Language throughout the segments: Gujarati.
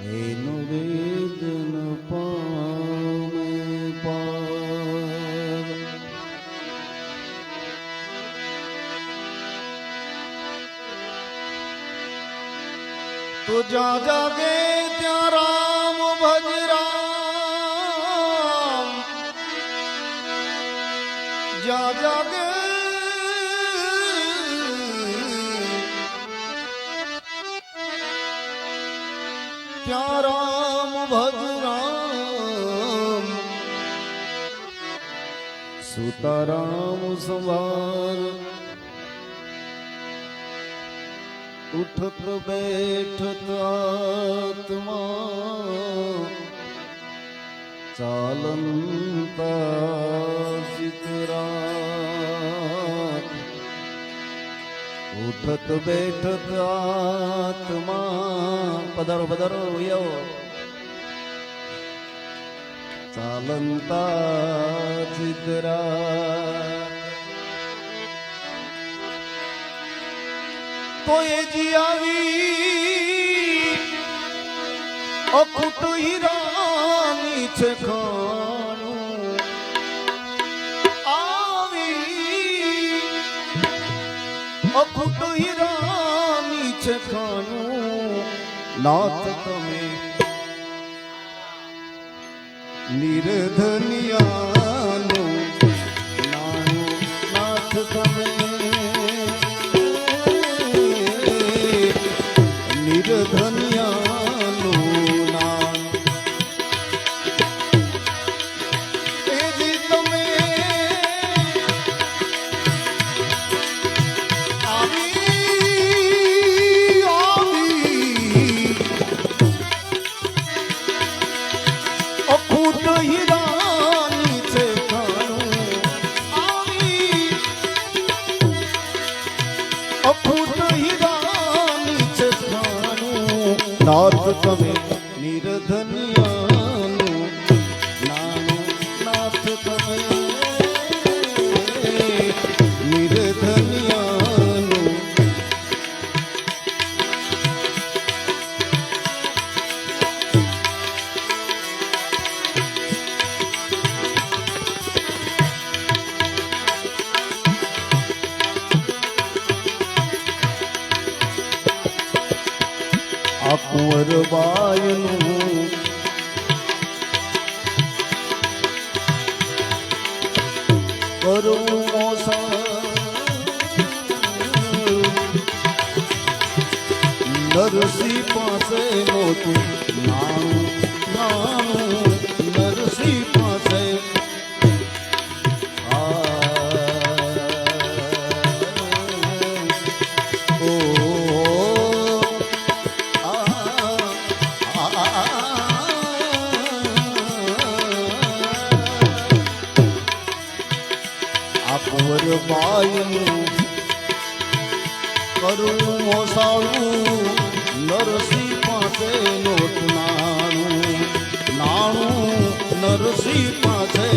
એનું વેદન પામે પાર. તો જ્યાં જાગે સુતારામ સંભાર ઉઠત બેઠત આત્મા. ચાલંતા સિતરા ઉઠત બેઠત આત્મા. પધારો પધારો યો ચાલંતા ચિતરા તો એ જી આવી અખૂટ હીરાની છે ખાનું આવી અખૂટ હીરાની છે ખાનું નાથ તમે નિર્ધનિયાનું નાથ வருவாயனும் બાયનું કરું મોસાળું નરસિંહ પાસે નોટ નાણું નાણું નરસિંહ પાસે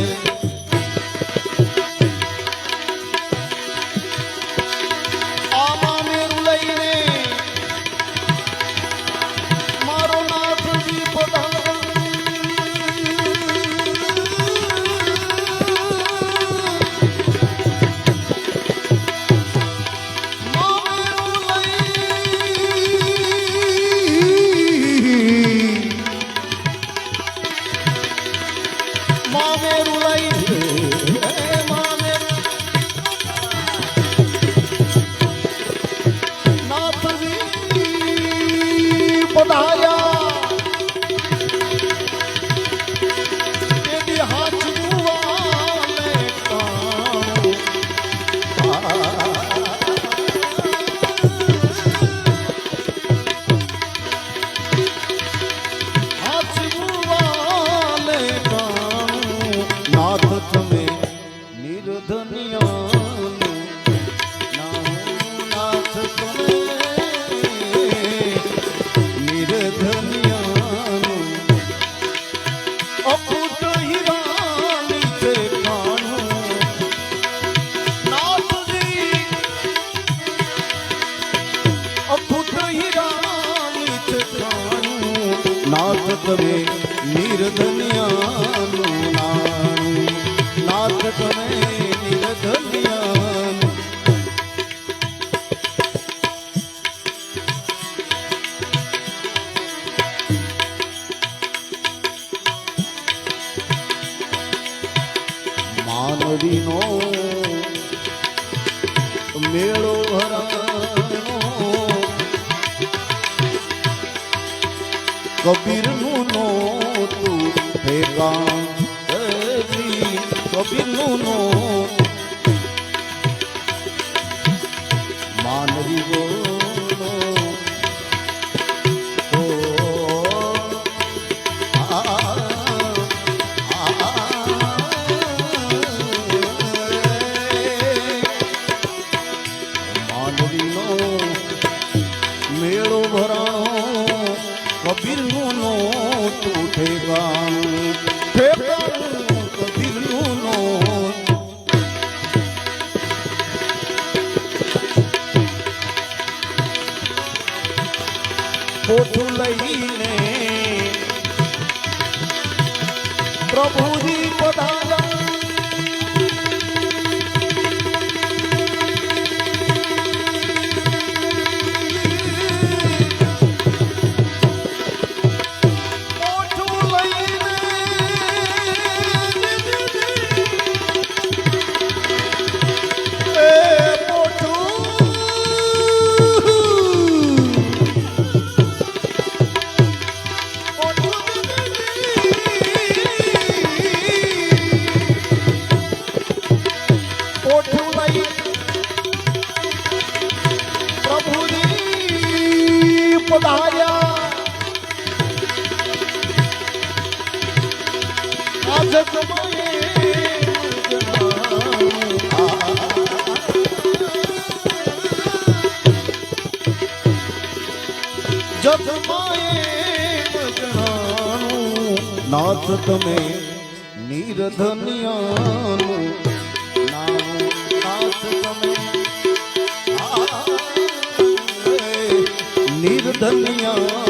গোলাম কবি নুনো નાથ તમે નિર્ધન્યાનું. નાથ તમે નિર્ધન્યા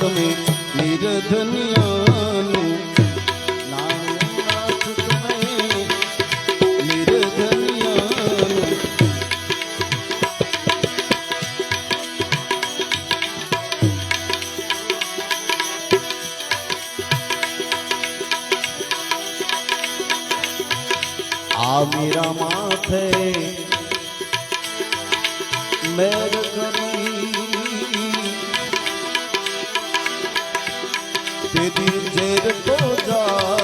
તમે નિરધન્યા সেদিন যেরকম যায়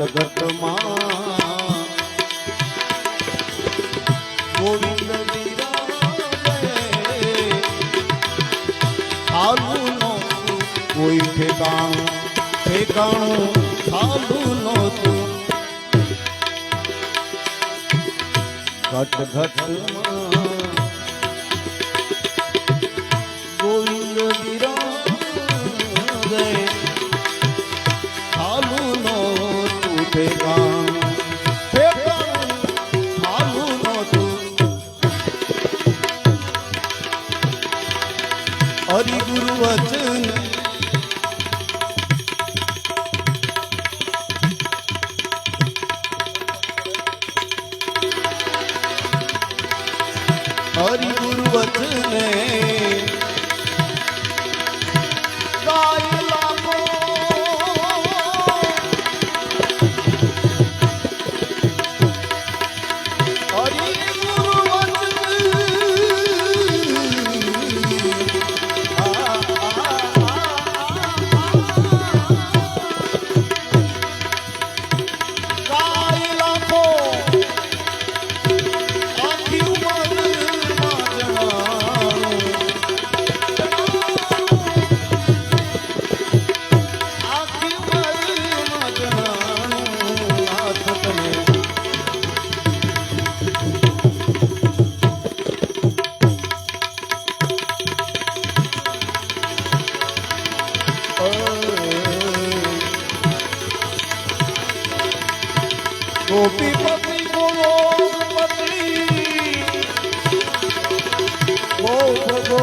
જગતમાં ગોવિંદ હાલું નહોતું કોઈ ઠેકાણું ઠેકાણું. હાલું નહોતું ઘટ ઘટમાં वचन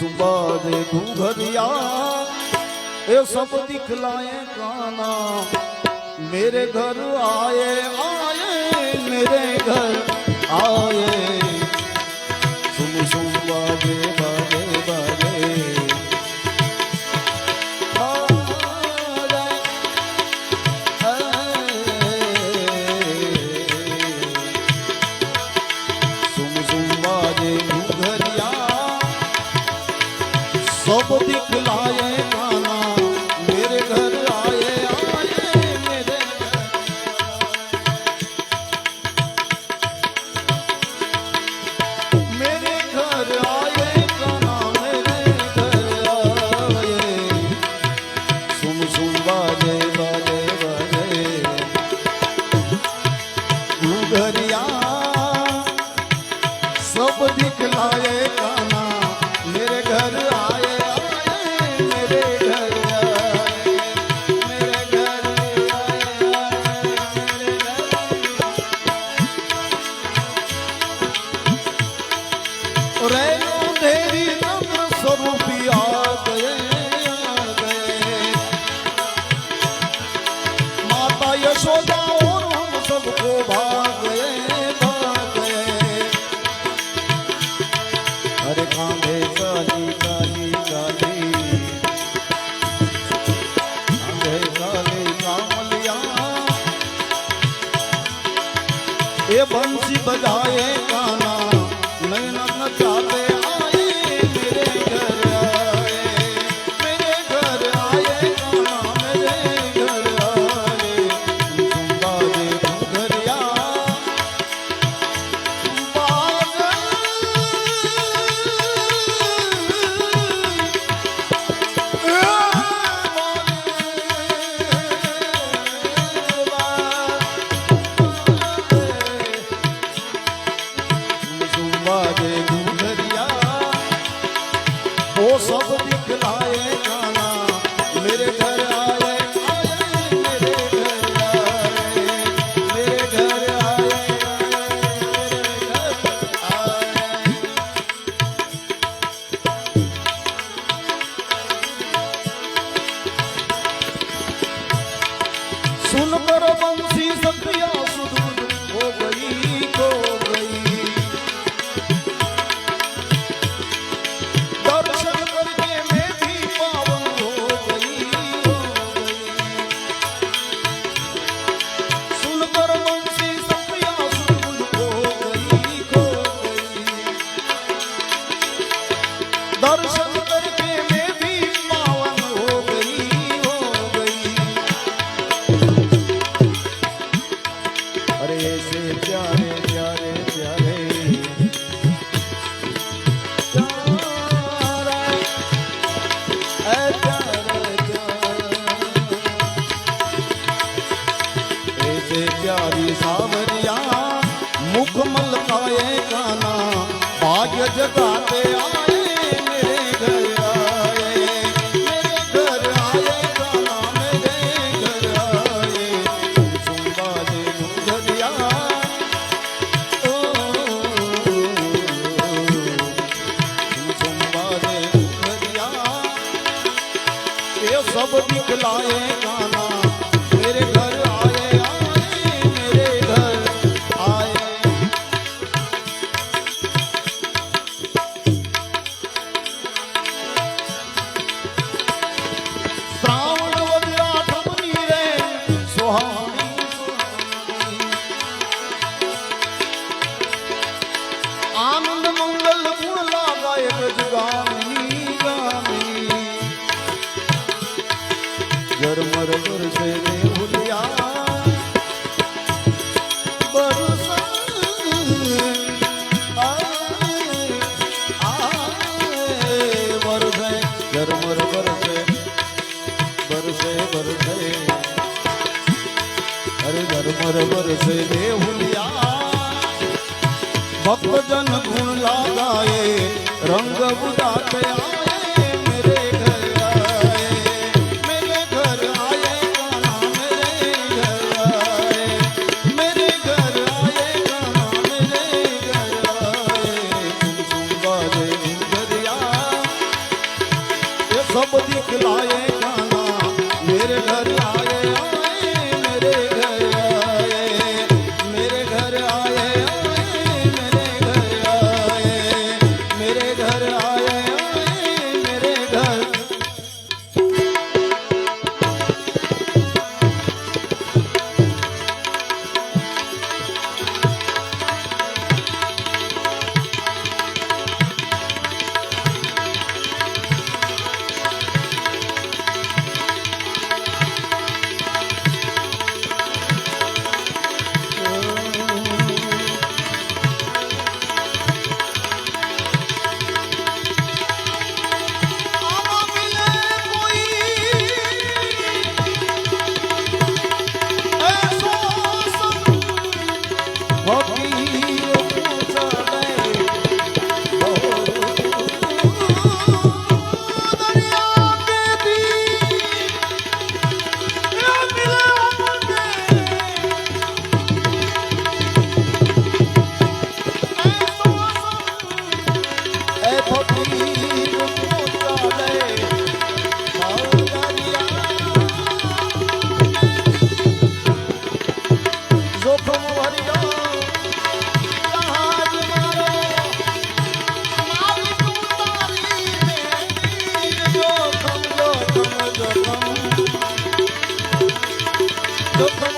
સુબજ ઘુઘરિયા. એ સબ દિખલાએ કાના. મેરે ઘર આયે આયે, મેરે ઘર આયે. સુન સુબજ सजगाते आ હરે ધર્મર વરસે દેહુલિયા ભક્તજન ગુણ લાગાએ રંગ ઉદા થયા. Bobby. Thank you.